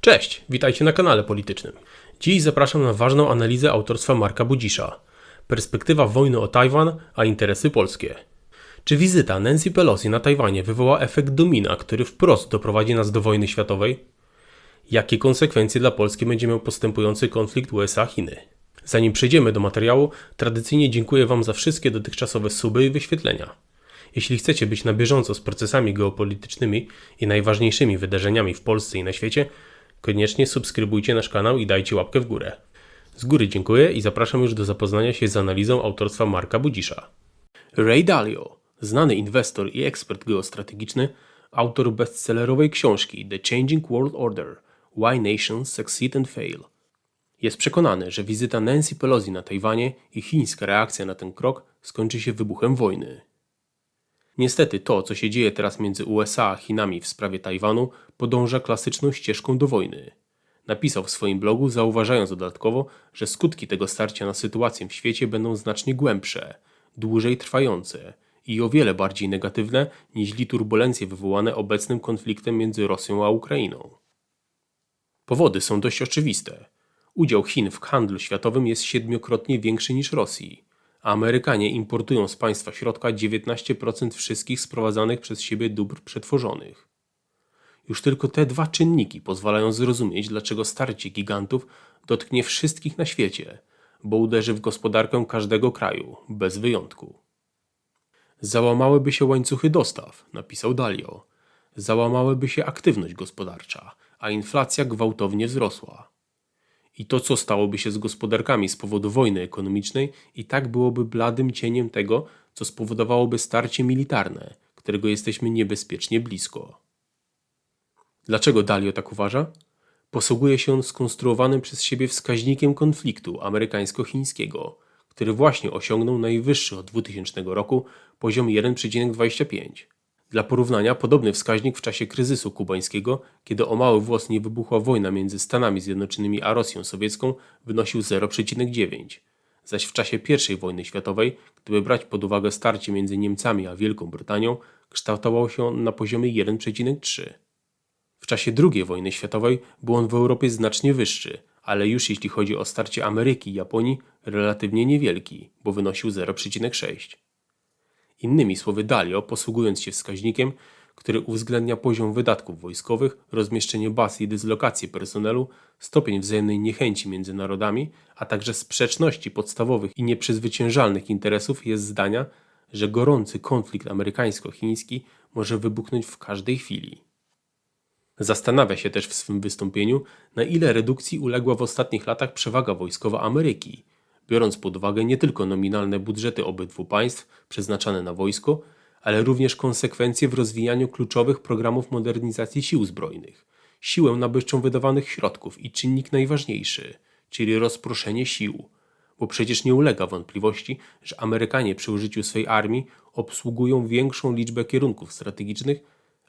Cześć, witajcie na kanale politycznym. Dziś zapraszam na ważną analizę autorstwa Marka Budzisza. Perspektywa wojny o Tajwan, a interesy polskie. Czy wizyta Nancy Pelosi na Tajwanie wywoła efekt domina, który wprost doprowadzi nas do wojny światowej? Jakie konsekwencje dla Polski będzie miał postępujący konflikt USA-Chiny? Zanim przejdziemy do materiału, tradycyjnie dziękuję Wam za wszystkie dotychczasowe suby i wyświetlenia. Jeśli chcecie być na bieżąco z procesami geopolitycznymi i najważniejszymi wydarzeniami w Polsce i na świecie, koniecznie subskrybujcie nasz kanał i dajcie łapkę w górę. Z góry dziękuję i zapraszam już do zapoznania się z analizą autorstwa Marka Budzisza. Ray Dalio, znany inwestor i ekspert geostrategiczny, autor bestsellerowej książki The Changing World Order – Why Nations Succeed and Fail. Jest przekonany, że wizyta Nancy Pelosi na Tajwanie i chińska reakcja na ten krok skończy się wybuchem wojny. Niestety to, co się dzieje teraz między USA a Chinami w sprawie Tajwanu, podąża klasyczną ścieżką do wojny. Napisał w swoim blogu, zauważając dodatkowo, że skutki tego starcia na sytuację w świecie będą znacznie głębsze, dłużej trwające i o wiele bardziej negatywne niż turbulencje wywołane obecnym konfliktem między Rosją a Ukrainą. Powody są dość oczywiste. Udział Chin w handlu światowym jest siedmiokrotnie większy niż Rosji Amerykanie importują z państwa środka 19% wszystkich sprowadzanych przez siebie dóbr przetworzonych. Już tylko te dwa czynniki pozwalają zrozumieć, dlaczego starcie gigantów dotknie wszystkich na świecie, bo uderzy w gospodarkę każdego kraju, bez wyjątku. Załamałyby się łańcuchy dostaw, napisał Dalio. Załamałyby się aktywność gospodarcza, a inflacja gwałtownie wzrosła. I to, co stałoby się z gospodarkami z powodu wojny ekonomicznej, i tak byłoby bladym cieniem tego, co spowodowałoby starcie militarne, którego jesteśmy niebezpiecznie blisko. Dlaczego Dalio tak uważa? Posługuje się on skonstruowanym przez siebie wskaźnikiem konfliktu amerykańsko-chińskiego, który właśnie osiągnął najwyższy od 2000 roku poziom 1,25. Dla porównania podobny wskaźnik w czasie kryzysu kubańskiego, kiedy o mały włos nie wybuchła wojna między Stanami Zjednoczonymi a Rosją Sowiecką, wynosił 0,9, zaś w czasie I wojny światowej, gdyby brać pod uwagę starcie między Niemcami a Wielką Brytanią, kształtował się on na poziomie 1,3. W czasie II wojny światowej był on w Europie znacznie wyższy, ale już jeśli chodzi o starcie Ameryki i Japonii, relatywnie niewielki, bo wynosił 0,6. Innymi słowy Dalio, posługując się wskaźnikiem, który uwzględnia poziom wydatków wojskowych, rozmieszczenie baz i dyslokację personelu, stopień wzajemnej niechęci między narodami, a także sprzeczności podstawowych i nieprzezwyciężalnych interesów jest zdania, że gorący konflikt amerykańsko-chiński może wybuchnąć w każdej chwili. Zastanawia się też w swym wystąpieniu, na ile redukcji uległa w ostatnich latach przewaga wojskowa Ameryki – biorąc pod uwagę nie tylko nominalne budżety obydwu państw przeznaczane na wojsko, ale również konsekwencje w rozwijaniu kluczowych programów modernizacji sił zbrojnych, siłę nabywczą wydawanych środków i czynnik najważniejszy, czyli rozproszenie sił, bo przecież nie ulega wątpliwości, że Amerykanie przy użyciu swej armii obsługują większą liczbę kierunków strategicznych,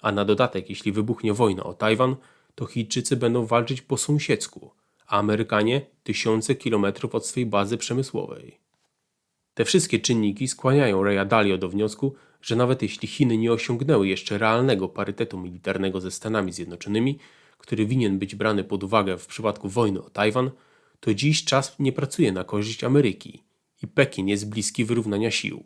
a na dodatek, jeśli wybuchnie wojna o Tajwan, to Chińczycy będą walczyć po sąsiedzku, a Amerykanie tysiące kilometrów od swej bazy przemysłowej. Te wszystkie czynniki skłaniają Raya Dalio do wniosku, że nawet jeśli Chiny nie osiągnęły jeszcze realnego parytetu militarnego ze Stanami Zjednoczonymi, który winien być brany pod uwagę w przypadku wojny o Tajwan, to dziś czas nie pracuje na korzyść Ameryki i Pekin jest bliski wyrównania sił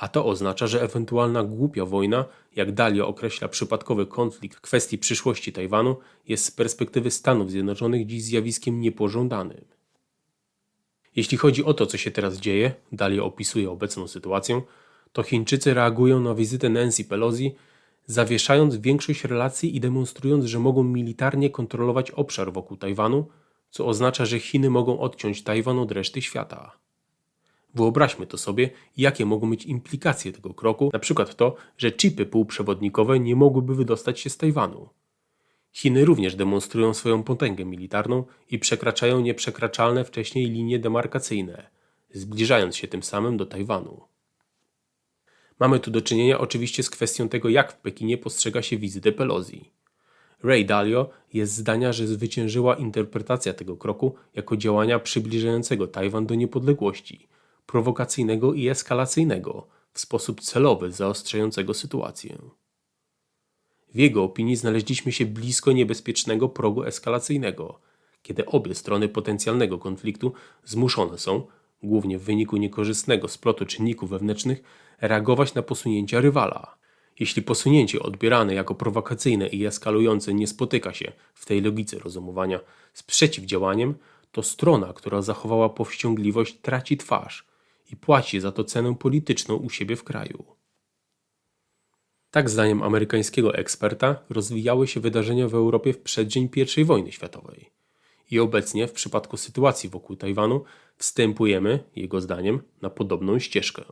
a to oznacza, że ewentualna głupia wojna, jak Dalio określa przypadkowy konflikt w kwestii przyszłości Tajwanu, jest z perspektywy Stanów Zjednoczonych dziś zjawiskiem niepożądanym. Jeśli chodzi o to, co się teraz dzieje, Dalio opisuje obecną sytuację, to Chińczycy reagują na wizytę Nancy Pelosi, zawieszając większość relacji i demonstrując, że mogą militarnie kontrolować obszar wokół Tajwanu, co oznacza, że Chiny mogą odciąć Tajwan od reszty świata. Wyobraźmy to sobie, jakie mogą mieć implikacje tego kroku, na przykład to, że chipy półprzewodnikowe nie mogłyby wydostać się z Tajwanu. Chiny również demonstrują swoją potęgę militarną i przekraczają nieprzekraczalne wcześniej linie demarkacyjne, zbliżając się tym samym do Tajwanu. Mamy tu do czynienia oczywiście z kwestią tego, jak w Pekinie postrzega się wizytę Pelosi. Ray Dalio jest zdania, że zwyciężyła interpretacja tego kroku jako działania przybliżającego Tajwan do niepodległości – prowokacyjnego i eskalacyjnego, w sposób celowy zaostrzającego sytuację. W jego opinii znaleźliśmy się blisko niebezpiecznego progu eskalacyjnego, kiedy obie strony potencjalnego konfliktu zmuszone są, głównie w wyniku niekorzystnego splotu czynników wewnętrznych, reagować na posunięcia rywala. Jeśli posunięcie odbierane jako prowokacyjne i eskalujące nie spotyka się w tej logice rozumowania z przeciwdziałaniem, to strona, która zachowała powściągliwość, traci twarz i płaci za to cenę polityczną u siebie w kraju. Tak zdaniem amerykańskiego eksperta rozwijały się wydarzenia w Europie w przeddzień I wojny światowej. I obecnie w przypadku sytuacji wokół Tajwanu wstępujemy, jego zdaniem, na podobną ścieżkę.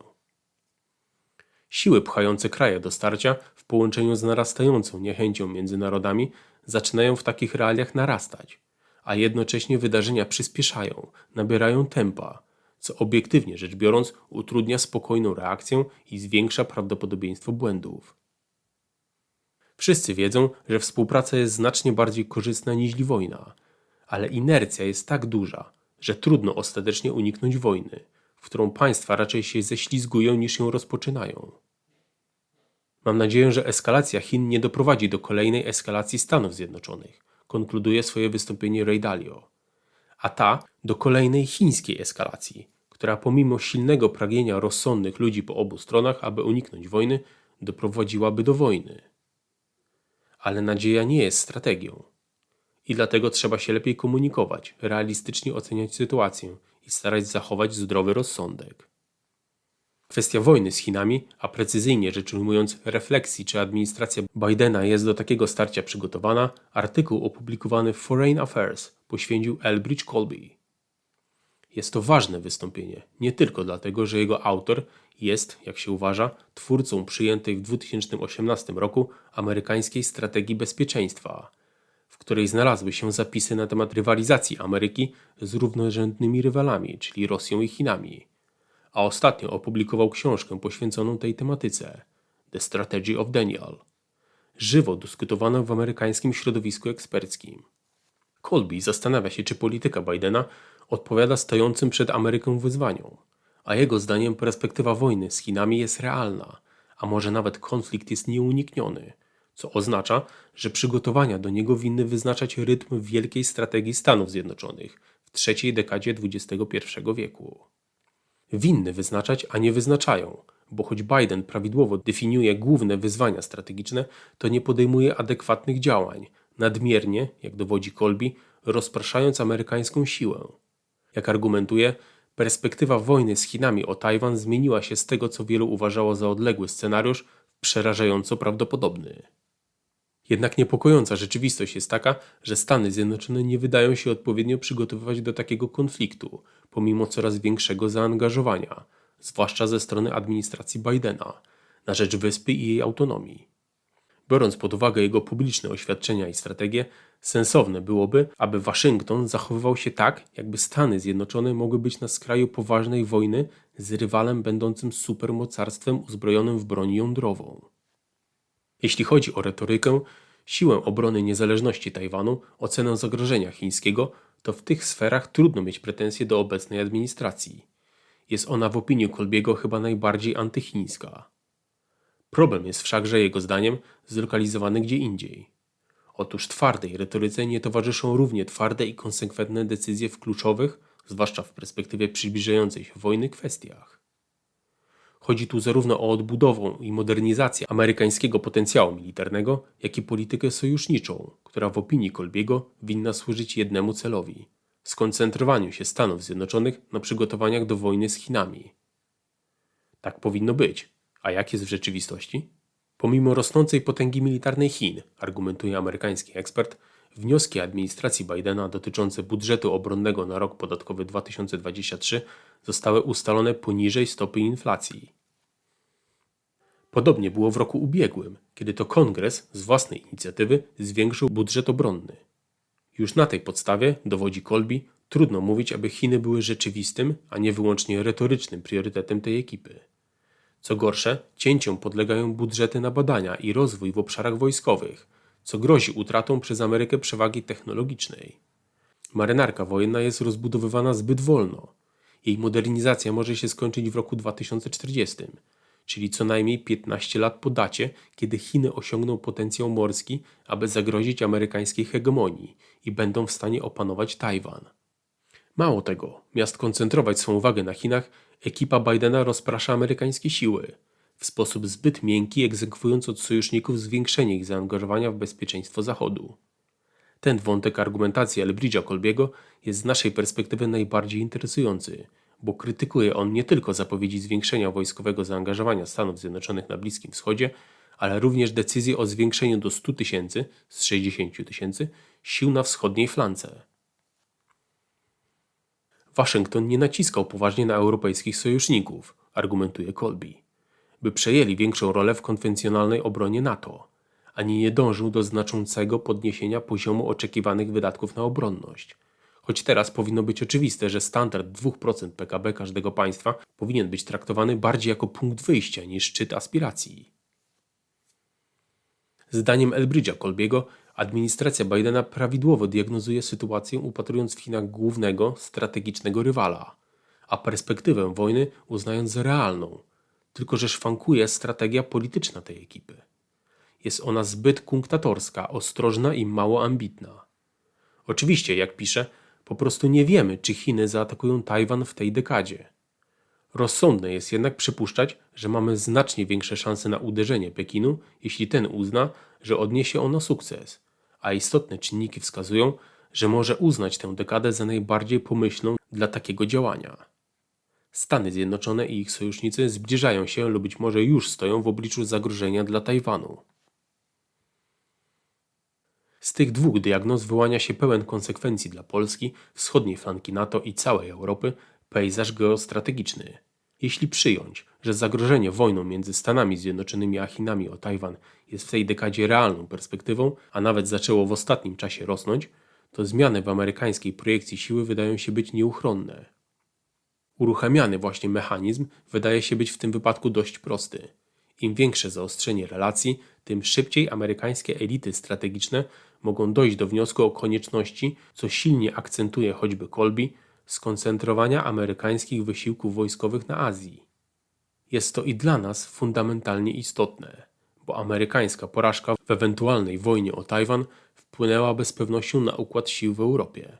Siły pchające kraje do starcia w połączeniu z narastającą niechęcią między narodami zaczynają w takich realiach narastać, a jednocześnie wydarzenia przyspieszają, nabierają tempa, co obiektywnie rzecz biorąc utrudnia spokojną reakcję i zwiększa prawdopodobieństwo błędów. Wszyscy wiedzą, że współpraca jest znacznie bardziej korzystna niż wojna, ale inercja jest tak duża, że trudno ostatecznie uniknąć wojny, w którą państwa raczej się ześlizgują niż ją rozpoczynają. Mam nadzieję, że eskalacja Chin nie doprowadzi do kolejnej eskalacji Stanów Zjednoczonych, konkluduje swoje wystąpienie Ray Dalio, a ta do kolejnej chińskiej eskalacji, która pomimo silnego pragnienia rozsądnych ludzi po obu stronach, aby uniknąć wojny, doprowadziłaby do wojny. Ale nadzieja nie jest strategią. I dlatego trzeba się lepiej komunikować, realistycznie oceniać sytuację i starać zachować zdrowy rozsądek. Kwestia wojny z Chinami, a precyzyjnie rzecz ujmując refleksji, czy administracja Bidena jest do takiego starcia przygotowana, artykuł opublikowany w Foreign Affairs poświęcił Elbridge Colby. Jest to ważne wystąpienie, nie tylko dlatego, że jego autor jest, jak się uważa, twórcą przyjętej w 2018 roku amerykańskiej strategii bezpieczeństwa, w której znalazły się zapisy na temat rywalizacji Ameryki z równorzędnymi rywalami, czyli Rosją i Chinami. A ostatnio opublikował książkę poświęconą tej tematyce The Strategy of Daniel. Żywo dyskutowano w amerykańskim środowisku eksperckim. Colby zastanawia się, czy polityka Bidena odpowiada stojącym przed Ameryką wyzwaniom, a jego zdaniem perspektywa wojny z Chinami jest realna, a może nawet konflikt jest nieunikniony, co oznacza, że przygotowania do niego winny wyznaczać rytm wielkiej strategii Stanów Zjednoczonych w trzeciej dekadzie XXI wieku. Winny wyznaczać, a nie wyznaczają, bo choć Biden prawidłowo definiuje główne wyzwania strategiczne, to nie podejmuje adekwatnych działań, nadmiernie, jak dowodzi Colby, rozpraszając amerykańską siłę. Jak argumentuje, perspektywa wojny z Chinami o Tajwan zmieniła się z tego, co wielu uważało za odległy scenariusz, w przerażająco prawdopodobny. Jednak niepokojąca rzeczywistość jest taka, że Stany Zjednoczone nie wydają się odpowiednio przygotowywać do takiego konfliktu, pomimo coraz większego zaangażowania, zwłaszcza ze strony administracji Bidena, na rzecz wyspy i jej autonomii. Biorąc pod uwagę jego publiczne oświadczenia i strategie, sensowne byłoby, aby Waszyngton zachowywał się tak, jakby Stany Zjednoczone mogły być na skraju poważnej wojny z rywalem będącym supermocarstwem uzbrojonym w broń jądrową. Jeśli chodzi o retorykę, siłę obrony niezależności Tajwanu, ocenę zagrożenia chińskiego, to w tych sferach trudno mieć pretensje do obecnej administracji. Jest ona w opinii Kolbiego chyba najbardziej antychińska. Problem jest wszakże jego zdaniem zlokalizowany gdzie indziej. Otóż twardej retoryce nie towarzyszą równie twarde i konsekwentne decyzje w kluczowych, zwłaszcza w perspektywie przybliżającej się wojny, kwestiach. Chodzi tu zarówno o odbudowę i modernizację amerykańskiego potencjału militarnego, jak i politykę sojuszniczą, która w opinii Kolbiego winna służyć jednemu celowi skoncentrowaniu się Stanów Zjednoczonych na przygotowaniach do wojny z Chinami. Tak powinno być, a jak jest w rzeczywistości? Pomimo rosnącej potęgi militarnej Chin, argumentuje amerykański ekspert, wnioski administracji Bidena dotyczące budżetu obronnego na rok podatkowy 2023 zostały ustalone poniżej stopy inflacji. Podobnie było w roku ubiegłym, kiedy to kongres z własnej inicjatywy zwiększył budżet obronny. Już na tej podstawie, dowodzi Colby, trudno mówić, aby Chiny były rzeczywistym, a nie wyłącznie retorycznym priorytetem tej ekipy. Co gorsze, cięciom podlegają budżety na badania i rozwój w obszarach wojskowych, co grozi utratą przez Amerykę przewagi technologicznej. Marynarka wojenna jest rozbudowywana zbyt wolno. Jej modernizacja może się skończyć w roku 2040, czyli co najmniej 15 lat po dacie, kiedy Chiny osiągną potencjał morski, aby zagrozić amerykańskiej hegemonii i będą w stanie opanować Tajwan. Mało tego, miast koncentrować swą uwagę na Chinach, ekipa Bidena rozprasza amerykańskie siły, w sposób zbyt miękki egzekwując od sojuszników zwiększenie ich zaangażowania w bezpieczeństwo Zachodu. Ten wątek argumentacji Elbridge'a Colbiego jest z naszej perspektywy najbardziej interesujący, bo krytykuje on nie tylko zapowiedzi zwiększenia wojskowego zaangażowania Stanów Zjednoczonych na Bliskim Wschodzie, ale również decyzję o zwiększeniu do 100 tysięcy z 60 tysięcy sił na wschodniej flance. Waszyngton nie naciskał poważnie na europejskich sojuszników, argumentuje Colby, by przejęli większą rolę w konwencjonalnej obronie NATO, ani nie dążył do znaczącego podniesienia poziomu oczekiwanych wydatków na obronność. Choć teraz powinno być oczywiste, że standard 2% PKB każdego państwa powinien być traktowany bardziej jako punkt wyjścia niż szczyt aspiracji. Zdaniem Elbridge'a Colbiego Administracja Bidena prawidłowo diagnozuje sytuację, upatrując w Chinach głównego, strategicznego rywala, a perspektywę wojny uznając za realną, tylko że szwankuje strategia polityczna tej ekipy. Jest ona zbyt kunktatorska, ostrożna i mało ambitna. Oczywiście, jak pisze, po prostu nie wiemy, czy Chiny zaatakują Tajwan w tej dekadzie. Rozsądne jest jednak przypuszczać, że mamy znacznie większe szanse na uderzenie Pekinu, jeśli ten uzna, że odniesie ono sukces, a istotne czynniki wskazują, że może uznać tę dekadę za najbardziej pomyślną dla takiego działania. Stany Zjednoczone i ich sojusznicy zbliżają się lub być może już stoją w obliczu zagrożenia dla Tajwanu. Z tych dwóch diagnoz wyłania się pełen konsekwencji dla Polski, wschodniej flanki NATO i całej Europy pejzaż geostrategiczny. Jeśli przyjąć, że zagrożenie wojną między Stanami Zjednoczonymi a Chinami o Tajwan jest w tej dekadzie realną perspektywą, a nawet zaczęło w ostatnim czasie rosnąć, to zmiany w amerykańskiej projekcji siły wydają się być nieuchronne. Uruchamiany właśnie mechanizm wydaje się być w tym wypadku dość prosty. Im większe zaostrzenie relacji, tym szybciej amerykańskie elity strategiczne mogą dojść do wniosku o konieczności, co silnie akcentuje choćby Colby, skoncentrowania amerykańskich wysiłków wojskowych na Azji. Jest to i dla nas fundamentalnie istotne, bo amerykańska porażka w ewentualnej wojnie o Tajwan wpłynęłaby z pewnością na układ sił w Europie.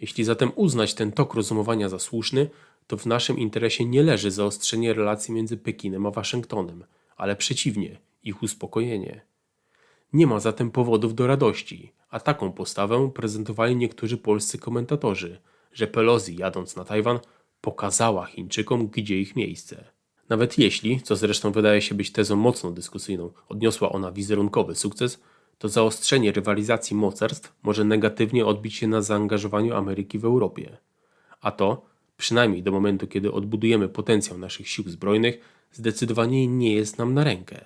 Jeśli zatem uznać ten tok rozumowania za słuszny, to w naszym interesie nie leży zaostrzenie relacji między Pekinem a Waszyngtonem, ale przeciwnie, ich uspokojenie. Nie ma zatem powodów do radości, a taką postawę prezentowali niektórzy polscy komentatorzy – że Pelosi jadąc na Tajwan pokazała Chińczykom, gdzie ich miejsce. Nawet jeśli, co zresztą wydaje się być tezą mocno dyskusyjną, odniosła ona wizerunkowy sukces, to zaostrzenie rywalizacji mocarstw może negatywnie odbić się na zaangażowaniu Ameryki w Europie. A to, przynajmniej do momentu, kiedy odbudujemy potencjał naszych sił zbrojnych, zdecydowanie nie jest nam na rękę.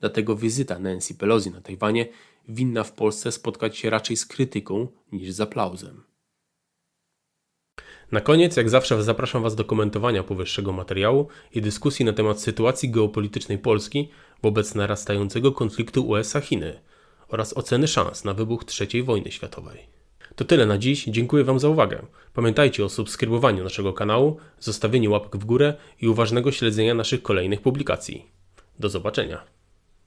Dlatego wizyta Nancy Pelosi na Tajwanie winna w Polsce spotkać się raczej z krytyką niż z aplauzem. Na koniec, jak zawsze, zapraszam Was do komentowania powyższego materiału i dyskusji na temat sytuacji geopolitycznej Polski wobec narastającego konfliktu USA-Chiny oraz oceny szans na wybuch III wojny światowej. To tyle na dziś, dziękuję Wam za uwagę. Pamiętajcie o subskrybowaniu naszego kanału, zostawieniu łapek w górę i uważnego śledzenia naszych kolejnych publikacji. Do zobaczenia.